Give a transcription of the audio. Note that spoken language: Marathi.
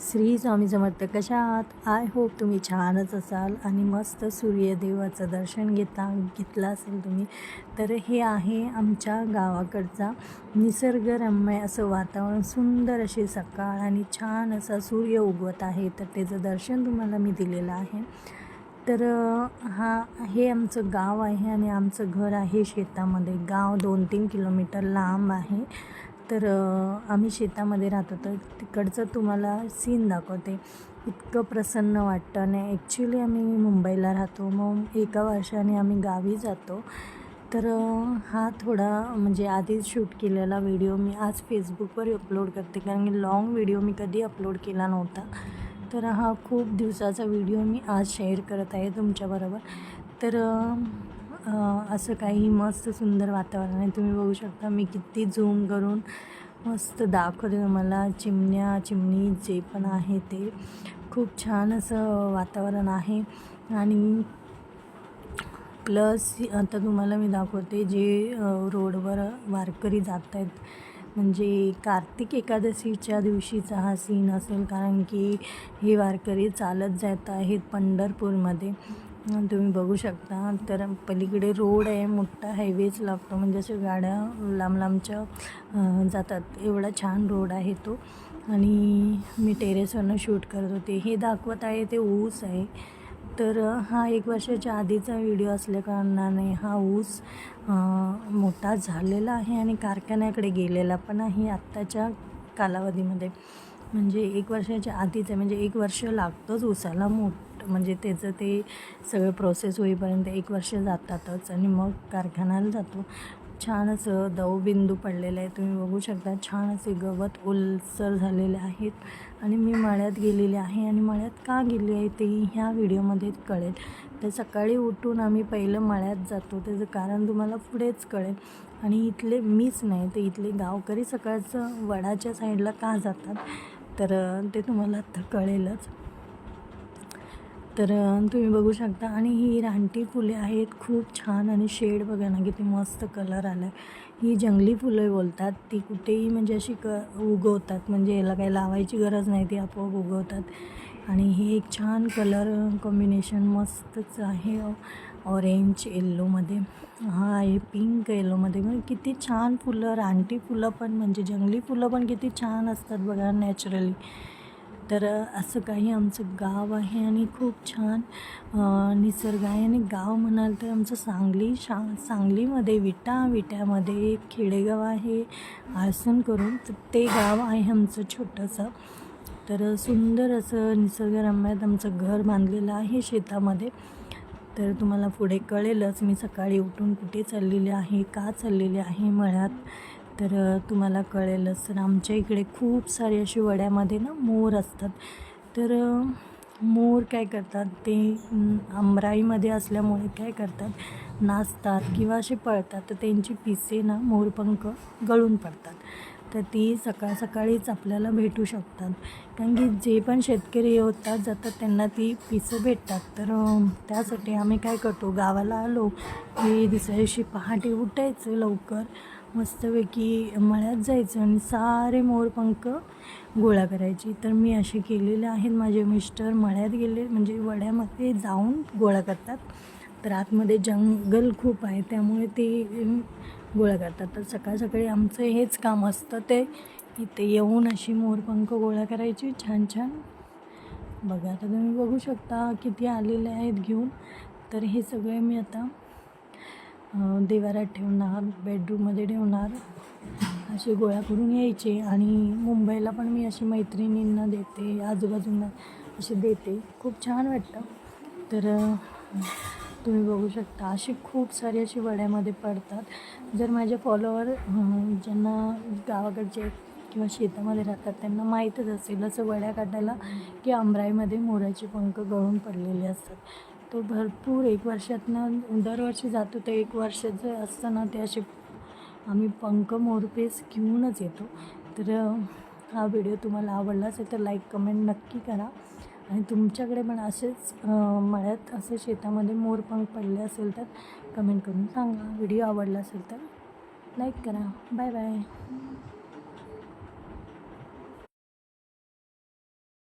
श्री स्वामी समर्थ कशा आहात आय होप तुम्ही छानच असाल आणि मस्त सूर्यदेवाचं दर्शन घेता घेतलं असेल तुम्ही. तर हे आहे आमच्या गावाकडचा निसर्गरम्य असं वातावरण सुंदर अशी सकाळ आणि छान असा सूर्य उगवत आहे. तर त्याचं दर्शन तुम्हाला मी दिलेलं आहे. तर हा हे आमचं गाव आहे आणि आमचं घर आहे शेतामध्ये. गाव दोन तीन किलोमीटर लांब आहे. तर आम्ही शेतामध्ये राहतो तर तिकडचं तुम्हाला सीन दाखवते. इतकं प्रसन्न वाटतं आणि ॲक्च्युली आम्ही मुंबईला राहतो. मग एका वर्षाने आम्ही गावी जातो. तर हा थोडा म्हणजे आधीच शूट केलेला व्हिडिओ मी आज फेसबुकवर अपलोड करते. कारण की लाँग व्हिडिओ मी कधी अपलोड केला नव्हता. तर हा खूप दिवसाचा व्हिडिओ मी आज शेअर करत आहे तुमच्याबरोबर तर असं काही मस्त सुंदर वातावरण आहे. तुम्ही बघू शकता मी किती झूम करून मस्त दाखवते तुम्हाला. चिमण्या चिमणी जे पण आहे ते. खूप छान असं वातावरण आहे. आणि प्लस आता तुम्हाला मी दाखवते जे रोडवर वारकरी जात आहेत म्हणजे कार्तिक एकादशीच्या दिवशीचा हा सीन असेल कारण की हे वारकरी चालत जात आहेत पंढरपूरमध्ये. तुम्ही बघू शकता. तर पलीकडे रोड आहे मोठा हायवेच लागतो. म्हणजे असे गाड्या लांब लांबच्या जातात. एवढा छान रोड आहे तो. आणि मी टेरेसवरनं शूट करत होते. हे दाखवत आहे ते ऊस आहे. तर हा एक वर्षाच्या आधीचा व्हिडिओ असल्याकारणाने हा ऊस मोठा झालेला आहे आणि कारखान्याकडे गेलेला पण आहे आत्ताच्या कालावधीमध्ये. म्हणजे एक वर्षाच्या आधीच आहे. म्हणजे एक वर्ष लागतंच ऊसाला मोठ म्हणजे त्याचं ते सगळं प्रोसेस होईपर्यंत एक वर्ष जातातच आणि मग कारखान्याला जातो. छान असं दवबिंदू पडलेलं आहे तुम्ही बघू शकता छान असे गवत ओलसर झालेले आहेत आणि मी मळ्यात गेलेले आहे आणि मळ्यात का गेली आहे ते ह्या व्हिडिओमध्ये कळेल. तर सकाळी उठून आम्ही पहिलं मळ्यात जातो. त्याचं कारण तुम्हाला पुढेच कळेल. आणि इथले मीच नाही तर इथले गावकरी सकाळचं वडाच्या साईडला का जातात? तर ते तुम्हाला आता कळेलच. तर तुम्ही बघू शकता. आणि ही रानटी फुले आहेत. खूप छान आणि शेड बघा ना किती मस्त कलर आला आहे ही जंगली फुलं बोलतात. ती कुठेही म्हणजे अशी क उगवतात. म्हणजे याला काही लावायची गरज नाही. ती आपोआप उगवतात. आणि हे एक छान कलर कॉम्बिनेशन मस्तच आहे. ऑरेंज येल्लोमध्ये हा आहे पिंक येल्लोमध्ये म्हणजे किती छान फुलं रानटी फुलं पण म्हणजे जंगली फुलं पण किती छान असतात बघा नॅचरली तर असं काही आमचं गाव आहे आणि खूप छान निसर्ग आहे. आणि गाव म्हणाल तर आमचं सांगली शा सांगलीमध्ये विटा विट्यामध्ये एक खेडेगाव आहे. आसन करून तर ते गाव आहे आमचं छोटंसं. तर सुंदर असं निसर्गरम्यात आमचं घर बांधलेलं आहे शेतामध्ये. तर तुम्हाला पुढे कळेलच मी सकाळी उठून कुठे चाललेले आहे का चाललेले आहे मळ्यात. तर तुम्हाला कळेलच तर आमच्या इकडे खूप सारे असे वड्यामध्ये ना मोर असतात. तर मोर काय करतात? ते अमराईमध्ये असल्यामुळे काय करतात? नाचतात किंवा असे पळतात. तर त्यांची पिसे ना मोरपंख गळून पडतात. तर ती सकाळ सकाळीच आपल्याला भेटू शकतात. कारण की जे पण शेतकरी होतात जातात त्यांना ती पिसं भेटतात. तर त्यासाठी आम्ही काय करतो? गावाला आलो की दुसऱ्या दिवशी पहाटे उठायचं लवकर. मस्तपैकी मळ्यात जायचं आणि सारे मोरपंख गोळा करायची. तर मी असे केलेले आहेत. माझे मिस्टर मळ्यात गेले. म्हणजे वड्यामध्ये जाऊन गोळा करतात. तर आतमध्ये जंगल खूप आहे. त्यामुळे ते गोळा करतात. तर सकाळ सकाळी आमचं हेच काम असतं ते. इथे येऊन अशी मोरपंख गोळा करायची. छान छान. बघा आता तुम्ही बघू शकता किती आलेले आहेत घेऊन. तर हे सगळे मी आता देवारात ठेवणार बेडरूममध्ये ठेवणार असे गोळा करून यायचे आणि मुंबईला पण मी अशी मैत्रिणींना देते आजूबाजूंना असे देते. खूप छान वाटतं. तर तुम्ही बघू शकता असे खूप सारे अशी वड्यामध्ये पडतात. जर माझे फॉलोवर ज्यांना गावाकडचे किंवा शेतामध्ये राहतात त्यांना माहीतच असेल असं वड्या काढायला की आमराईमध्ये मोराचे पंख गळून पडलेले असतात. तो भरपूर. एक वर्षातनं दरवर्षी जातो ते एक वर्षाचं असतं ना ते असे आम्ही पंख मोरपेस घेऊनच येतो. तर हा व्हिडिओ तुम्हाला आवडला असेल तर लाईक कमेंट नक्की करा. आणि तुमच्याकडे पण असेच मळ्यात असे शेतामध्ये मोरपंख पडले असेल तर कमेंट करून सांगा. व्हिडिओ आवडला असेल तर लाईक करा. Bye bye.